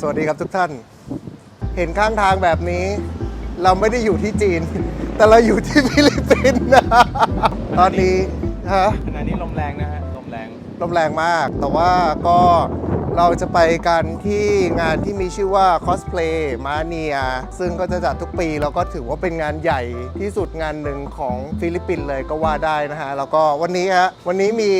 สวัสดีครับทุกท่าน เห็นข้างทางแบบนี้ เราไม่ได้อยู่ที่จีน แต่เราอยู่ที่ฟิลิปปินส์นะตอนนี้ฮะขณะนี้ลมแรงนะฮะลมแรง ลมแรงมาก แต่ว่าก็ เราจะไปกันที่งานที่มีชื่อว่า Cosplay Mania ซึ่งก็จะจัดทุกปี แล้วก็ถือว่าเป็นงานใหญ่ที่สุดงานหนึ่งของฟิลิปปินส์เลยก็ว่าได้นะฮะ แล้วก็วันนี้ฮะ วันนี้มี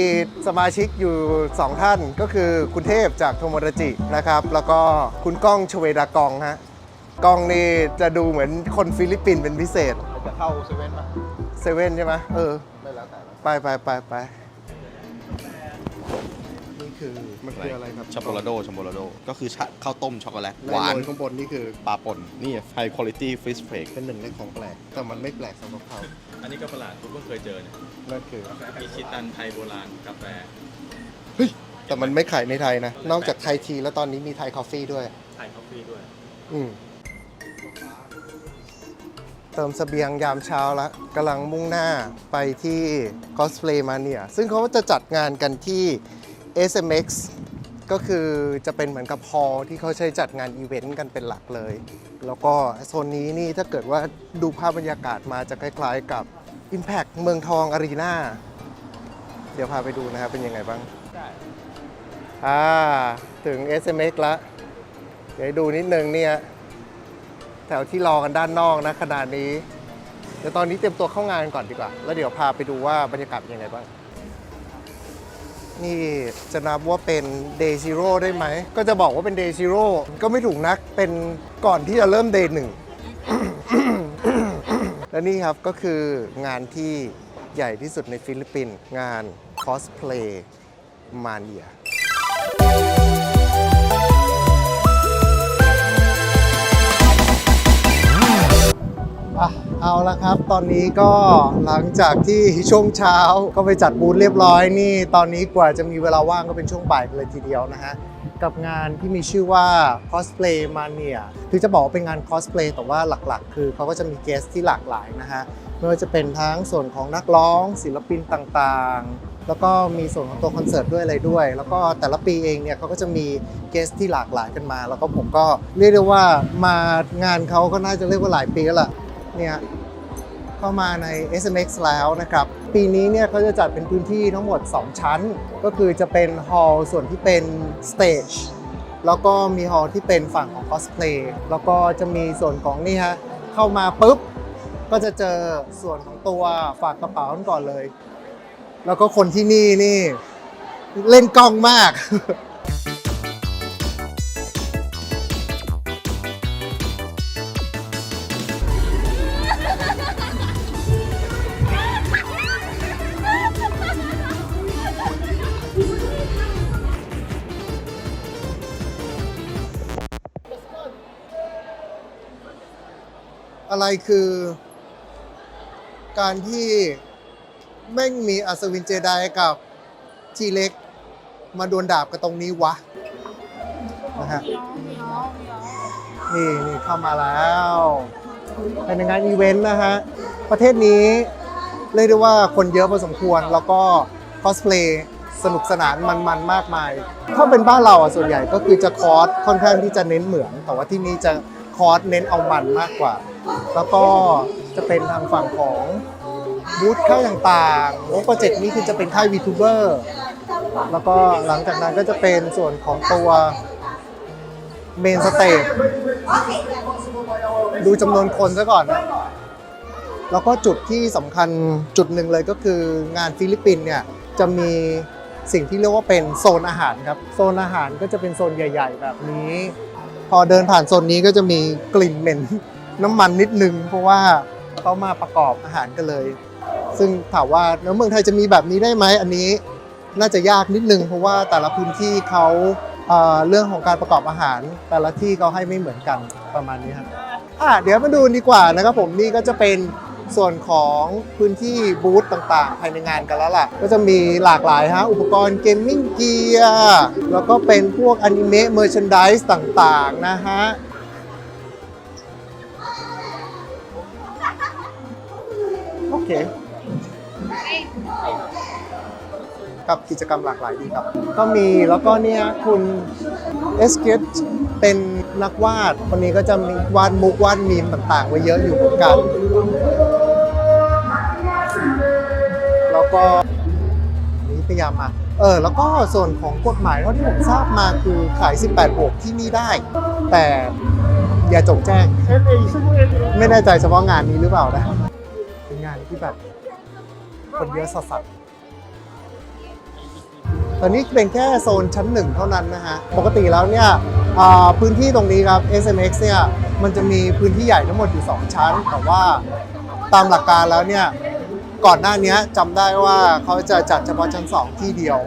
สมาชิกอยู่ 2 ท่านก็คือคุณเทพจากโทโมดาจินะครับ แล้วก็คุณก้องชเวดากองฮะกองนี่จะดูเหมือนคนฟิลิปปินส์เป็นพิเศษ จะเข้าเซเว่นป่ะเซเว่นใช่ไหมเออ ไม่แล้วแต่ไปไปไปไปนี่ คือมันคืออะไรครับชอโบลาโดชอโบลาโดก็คือชะข้าวต้มช็อกโกแลตและหวานโรยข้างบนนี่คือปลาป่นนี่ High Quality Fish f l a k e เป็นหนึ่งในของแปลก แต่มันไม่แปลกสำหรับเขาอันนี้ก็ประหลาดผมเพิ่งเคยเจอเนี่ยนั่นคือมีชิตันไทยโบราณกาแฟเฮ้ยแต่มันไม่ขายในไทยนะ นอกจากไทยทีแล้วตอนนี้มีไทยคอฟฟี่ด้วยไทยคอฟฟี่ด้วย อืมเติมเสบียงยามเช้าละกำลังมุ่งหน้าไปที่ Cosplay Mania ซึ่งเขาจะจัดงานกันที่ SMX ก็คือจะเป็นเหมือนกับฮอลที่เขาใช้จัดงานอีเวนต์กันเป็นหลักเลย แล้วก็โซนนี้นี่ถ้าเกิดว่าดูภาพบรรยากาศมาจะคล้ายๆกับ Impact เมืองทองอารีนาเดี๋ยวพาไปดูนะครับเป็นยังไงบ้างได้อ่าถึง SMX ละ เดี๋ยวดูนิดนึงเนี่ย แถวที่รอกันด้านนอกนะขนาดนี้ เดี๋ยวตอนนี้เตรียมตัวเข้างานก่อนดีกว่า แล้วเดี๋ยวพาไปดูว่าบรรยากาศเป็นยังไงบ้าง นี่จะนับว่าเป็น Day Zero ได้ไหม ก็จะบอกว่าเป็น Day Zero ก็ไม่ถูกนักเป็นก่อนที่จะเริ่ม Day หนึ่ง และนี่ครับก็คืองานที่ใหญ่ที่สุดในฟิลิปปินส์งาน Cosplay Mania อะ เอาละครับ ตอนนี้ก็หลังจากที่ช่วงเช้าก็ไปจัดบูธเรียบร้อยนี่ ตอนนี้กว่าจะมีเวลาว่างก็เป็นช่วงบ่ายเลยทีเดียวนะฮะกับงานที่มีชื่อว่า Cosplay Mania คือจะบอกว่าเป็นงาน Cosplay แต่ว่าหลักๆ คือเขาก็จะมีเกสที่หลากหลายนะฮะไม่ว่าจะเป็นทั้งส่วนของนักร้องศิลปินต่างๆ แล้วก็มีส่วนของตัวคอนเสิร์ตด้วยอะไรด้วย แล้วก็แต่ละปีเองเนี่ยเขาก็จะมีเกสที่หลากหลายกันมา แล้วก็ผมก็เรียกได้ว่ามางานเขาก็น่าจะเรียกว่าหลายปีแล้วล่ะ เนี่ยเข้ามาใน SMX แล้วนะครับ ปีนี้เนี่ยเขาจะจัดเป็นพื้นที่ทั้งหมด 2 ชั้น ก็คือจะเป็นฮอลล์ส่วนที่เป็นสเตจแล้วก็มีฮอลล์ที่เป็นฝั่งของคอสเพลย์แล้วก็จะมีส่วนของนี่ฮะเข้ามาปุ๊บ ก็จะเจอส่วนของตัวฝากกระเป๋ากันก่อนเลย แล้วก็คนที่นี่นี่เล่นกล้องมาก อะไรคือ การที่แม่งมีอัศวินเจไดกับทีเล็ก มาดวลดาบกันตรงนี้วะนะฮะนี่นี่เข้ามาแล้ว เป็นงานอีเวนต์นะฮะ ประเทศนี้เรียกได้ว่าคนเยอะพอสมควรแล้วก็คอสเพลย์สนุกสนานมันๆมากมาย ถ้าเป็นบ้านเราอะส่วนใหญ่ก็คือจะคอสค่อนข้างที่จะเน้นเหมือนแต่ว่าที่นี่จะ คอร์สเน้นเอามันมากกว่า แล้วก็จะเป็นทางฝั่งของบูธค่ายต่างๆโอ้โปรเจกต์นี้คือจะเป็นค่าย VTuber แล้วก็หลังจากนั้นก็จะเป็นส่วนของตัวเมนสเตจดูจำนวนคนซะก่อนนะแล้วก็จุดที่สำคัญจุดหนึ่งเลยก็คืองานฟิลิปปินส์เนี่ยจะมีสิ่งที่เรียกว่าเป็นโซนอาหารครับ โซนอาหารก็จะเป็นโซนใหญ่ ๆ แบบนี้ พอเดินผ่านโซนนี้ก็จะมีกลิ่นเหม็นน้ำมันนิดนึง เพราะว่าเขามาประกอบอาหารกันเลย ซึ่งถามว่าแล้วเมืองไทยจะมีแบบนี้ได้ไหมอันนี้น่าจะยากนิดนึง เพราะว่าแต่ละพื้นที่เขาเเรื่องของการประกอบอาหาร แต่ละที่เขาให้ไม่เหมือนกันประมาณนี้ครับอะเดี๋ยวมาดูดีกว่านะครับผมนี่ก็จะเป็น ส่วนของพื้นที่บูธต่างๆ ภายในงานกันแล้วล่ะ ก็จะมีหลากหลายฮะ อุปกรณ์เกมมิ่งเกียร์แล้วก็เป็นพวกอนิเมะเมอร์ชันดิสต่างๆ นะฮะโอเคกับกิจกรรมหลากหลายดีครับ ก็มีแล้วก็เนี่ยคุณเอสเกตเป็นนักวาดคนนี้ก็จะมีวาดมุกวาดมีมต่างๆ ไว้เยอะอยู่เหมือนกัน แล้วก็นี่พยายามมาเออแล้วก็ส่วนของกฎหมายเท่าที่ผมทราบมาคือขาย 18บวกที่นี่ได้ แต่อย่าจงแจ้ง ไม่แน่ใจเฉพาะงานนี้หรือเปล่านะเป็นงานที่แบบคนเยอะสัสตอนนี้เป็นแค่โซนชั้นหนึ่งเท่านั้นนะฮะ ปกติแล้วเนี่ยพื้นที่ตรงนี้ครับ SMX เนี่ยมันจะมีพื้นที่ใหญ่ทั้งหมดอยู่ 2 ชั้น แต่ว่าตามหลักการแล้วเนี่ย ก่อนหน้านี้จำได้ว่าเขาจะจัดเฉพาะชั้น 2 ที่เดียว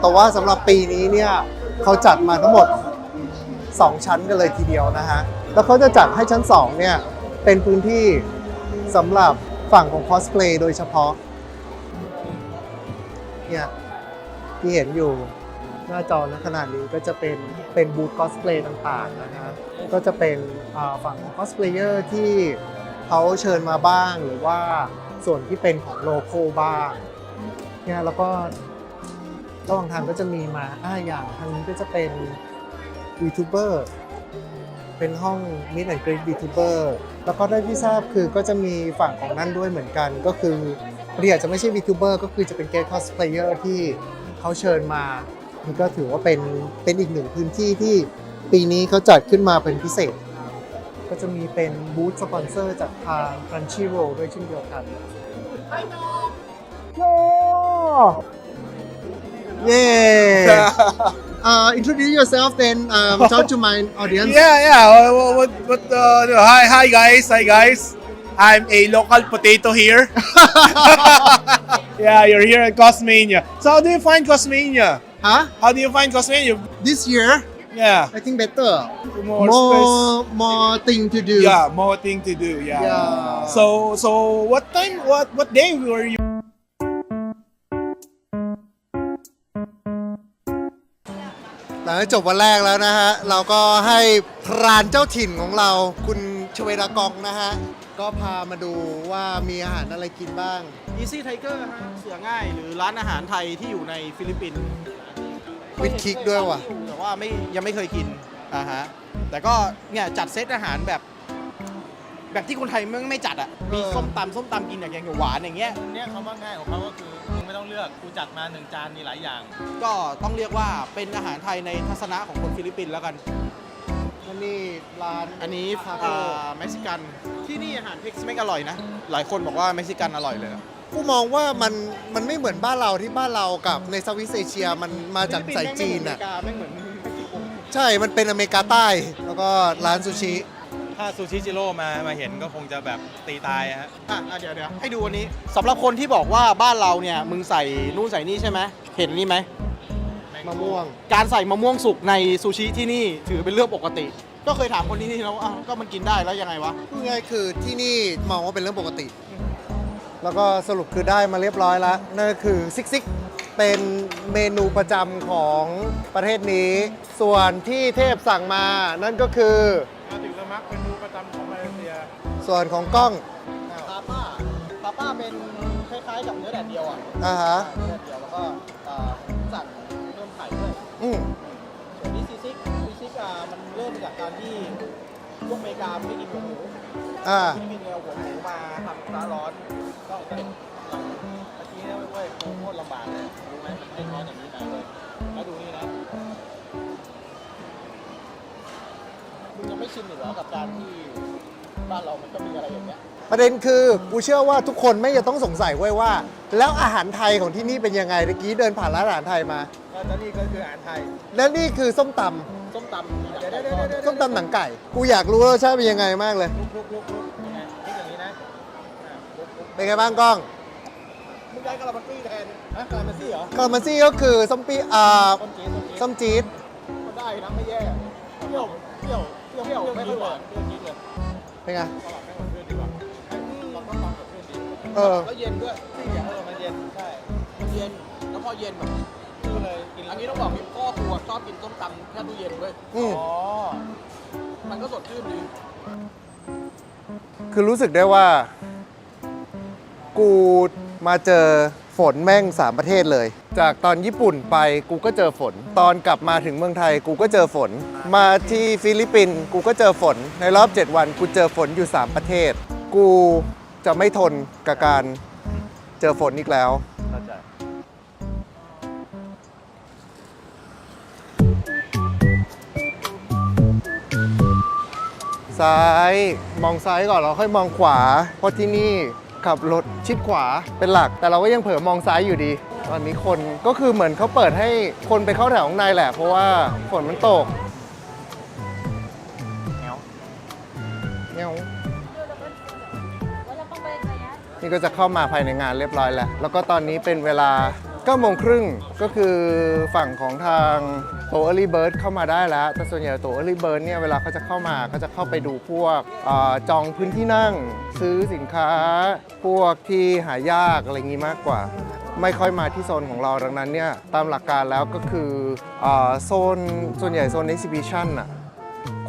แต่ว่าสำหรับปีนี้เนี่ยเขาจัดมาทั้งหมด 2 ชั้นกันเลยทีเดียวนะฮะ แล้วเขาจะจัดให้ชั้น 2 เนี่ย เป็นพื้นที่สำหรับฝั่งของคอสเพลย์โดยเฉพาะ เนี่ยที่เห็นอยู่หน้าจอณขนาดนี้ก็จะเป็นเป็นบูธคอสเพลย์ต่างๆนะฮะ ก็จะเป็นฝั่งของคอสเพลเยอร์ที่เขาเชิญมาบ้างหรือว่า ส่วนที่เป็นของโลโก้บ้างเนี่ยแล้วก็ระหว่างทางก็จะมีมาอ่าอย่างทางนี้ก็จะเป็นยูทูบเบอร์เป็นห้อง Meet and Greet VTuber แล้วก็ได้ที่ทราบคือก็จะมีฝั่งของนั่นด้วยเหมือนกัน ก็คือเรียกจะไม่ใช่ VTuber ก็คือจะเป็นเกม cosplayer ที่เขาเชิญมานี่ก็ถือว่าเป็นเป็นอีกหนึ่งพื้นที่ที่ปีนี้เขาจัดขึ้นมาเป็นพิเศษ ก็จะมีเป็นบูธสปอนเซอร์จากทาง Crunchyroll ด้วยเช่นเดียวกันโยเย้ uh, introduce yourself then um, talk to my audience Yeah, yeah. What, what, what uh, hi, hi, guys. Hi, guys. I'm a local potato here. yeah, you're here at Cosmania. So, how do you find Cosmania? huh How do you find Cosmania? this year Yeah, I think better more, more more thing to do space. Yeah, more thing to do. Yeah. Yeah. So, so what time? What what day were you? หลังจากจบวันแรกแล้วนะฮะ เราก็ให้พรานเจ้าถิ่นของเรา คุณชเวดากองนะฮะ ก็พามาดูว่ามีอาหารอะไรกินบ้าง Easy Tiger ฮะเสือง่ายหรือร้านอาหารไทยที่อยู่ในฟิลิปปินส์ วิดคิกด้วยว่ะ แต่ว่าไม่ยังไม่เคยกินอ่าฮะแต่ก็เนี่ยจัดเซตอาหารแบบ แบบที่คนไทยไม่ไม่จัดอะมีเออส้มตำส้มตำกินอย่างแกงเขียวหวานอย่างเงี้ยเนี่ยคำว่าง่ายของเขาก็คือมึงไม่ต้องเลือกกูจัดมาหนึ่งจานมีหลายอย่าง ก็ต้องเรียกว่าเป็นอาหารไทยในทัศนะของคนฟิลิปปินส์แล้วกัน อันนี้ร้านอันนี้ทาโก้อ่าเม็กซิกันที่นี่อาหารเพ็กซ์ไม่อร่อยนะ หลายคนบอกว่าเม็กซิกันอร่อยเลย กูมองว่ามันมันไม่เหมือนบ้านเราที่บ้านเรากับในเซาท์อีสต์เอเชียมันมาจากสายจีนอะ ไม่เหมือนเม็กซิโกใช่ มันเป็นอเมริกาใต้ แล้วก็ร้านซูชิ ถ้าซูชิจิโร่มามาเห็นก็คงจะแบบตีตายอะฮะ อะอะเดี๋ยวเดี๋ยวให้ดูอันนี้สำหรับคนที่บอกว่าบ้านเราเนี่ยมึงใส่นู่นใส่นี่ใช่ไหมเห็นนี่ไหมมะม่วง การใส่มะม่วงสุกในซูชิที่นี่ถือเป็นเรื่องปกติ ก็เคยถามคนที่นี่แล้วว่าอ้าวก็มันกินได้แล้วยังไงวะ พูดง่ายๆคือที่นี่มองว่าเป็นเรื่องปกติ แล้วก็สรุปคือได้มาเรียบร้อยแล้ว นั่นก็คือซิกซิกเป็นเมนูประจำของประเทศนี้ ส่วนที่เทพสั่งมานั่นก็คือมาถึงละมักเป็นมูประจำของมาเลเซียส่วนของกล้องปาป้าปาป้าเป็นคล้ายๆกับเนื้อแดดเดียวอะอ่าฮะเนื้อแดดเดียวแล้วก็อ่าสั่งเพิ่มไข่ด้วยอืม ส่วนนี้ซีซิกซีซิกอะมันเริ่มมาจากการที่ พวกอเมริกาไม่กินหัวหมูอ่า ที่มีเนื้อหัวหมูมาทำร้านร้อนก็เสร็จเราเมื่อกี้เนี่ยเว้ยโคตรลำบากเลยรู้ไหมมันเป็นร้อนอย่างนี้มาเลยแล้วดูนี่นะมึงยังไม่ชินอีกเหรอกับการที่บ้านเรามันก็มีอะไรอย่างเงี้ยประเด็นคือกูเชื่อว่าทุกคนไม่จะต้องสงสัยไว้ยว่า แล้วอาหารไทยของที่นี่เป็นยังไงเมื่อกี้เดินผ่านร้านอาหารไทยมา แล้วนี่ก็คืออาหารไทย แล้วนี่คือส้มต ส้มตำเดี๋ยวเดี๋ยวเดี๋ยวเดี๋ยวำส้มตำหนังไก่ กูอยากรู้ว่ารสชาติเป็นยังไงมากเลย ลุกลุกลุกลุกยังไงนี่อย่างนี้นะอะลุกลุกเป็นไงบ้างกล้องมึงย้ายกะลาบันซี่แทนฮะกะลาบันซี่เหรอคาร์มาซี่ก็คือส้มปีอ่าต้มจี๊ดต้มจี๊ดส้มจี๊ดก็ได้นะไม่แย่เปรี้ยวเปรี้ยวเปรี้ยวเปรี้ยวไม่ค่อยหวานเปรี้ยวจี๊ดเลยเป็นไงตลาดแม่งหวานเพื่อนดีกว่าลองต้องลองกับเพื่อนดีเออแล้วเย็นด้วยเออมันเย็นใช่มันเย็นแล้วพอเย็นแบบคื อเลยกินอันนี้ต้องบอกพี่พ่อครัวชอบกินส้มตำแค่ตู้เย็นเว้ยอืม อ๋อ มันก็สดชื่นดี คือรู้สึกได้ว่า กูมาเจอฝนแม่งสามประเทศเลย จากตอนญี่ปุ่นไปกูก็เจอฝน ตอนกลับมาถึงเมืองไทยกูก็เจอฝน มาที่ฟิลิปปินส์กูก็เจอฝน ในรอบ 7 วันกูเจอฝนอยู่ 3 ประเทศ กูจะไม่ทนกับการเจอฝนอีกแล้ว ซ้าย มองซ้ายก่อนแล้วค่อยมองขวา เพราะที่นี่ขับรถชิดขวาเป็นหลัก แต่เราก็ยังเผลอมองซ้ายอยู่ดี ตอนนี้คนก็คือเหมือนเขาเปิดให้คนไปเข้าแถวข้างในแหละ เพราะว่าฝนมันตกเงี้ยวเงี้ยวนี่ก็จะเข้ามาภายในงานเรียบร้อยแล้ว แล้วก็ตอนนี้เป็นเวลา 9โมงครึ่งก็คือฝั่งของทางตัว Early Bird เข้ามาได้แล้ว แต่ส่วนใหญ่ตัว Early Bird เนี่ยเวลาเขาจะเข้ามาเขาจะเข้าไปดูพวกอจองพื้นที่นั่ง ซื้อสินค้า พวกที่หายากอะไรงี้มากกว่า ไม่ค่อยมาที่โซนของเราดังนั้นเนี่ยตามหลักการแล้วก็คืออโซนส่วนใหญ่โซน exhibition อะ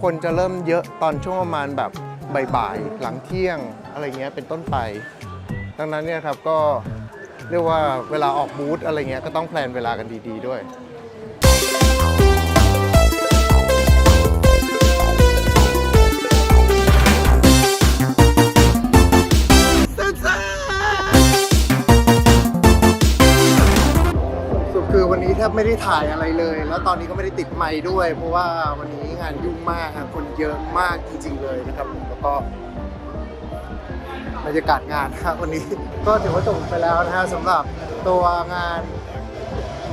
คนจะเริ่มเยอะตอนช่วงประมาณแบบบ่ายๆหลังเที่ยงอะไรเงี้ยเป็นต้นไป ดังนั้นเนี่ยครับก็ เรียกว่าเวลาออกบูธอะไรเงี้ยก็ต้องแพลนเวลากันดี ๆ ด้วย สุดคือวันนี้แทบไม่ได้ถ่ายอะไรเลย แล้วตอนนี้ก็ไม่ได้ติดไมค์ด้วย เพราะว่าวันนี้งานยุ่งมากครับคนเยอะมากจริงๆเลยนะครับผมแล้วก็ บรรยากาศงานนะครับวันนี้ ก็ถือว่าจบไปแล้วนะฮะสำหรับตัวงาน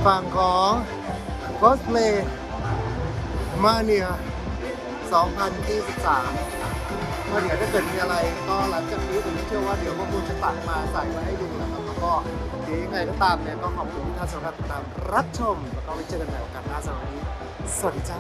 ฝั่งของ cosplay mania 2023ก็เดี๋ยวถ้าเกิดมีอะไรก็หลังจากนี้ผมเชื่อว่าเดี๋ยวพวก็คงจะตัดมาใส่มาให้ดูนะครับแล้วก็เดี๋ยวยังไงก็ตามเนี่ยก็ขอบคุณทุกท่านสำหรับติดตามรับชม แล้วก็ไว้เจอกันใหม่โอกาสหน้าสำหรับวันนี้สวัสดีจ้า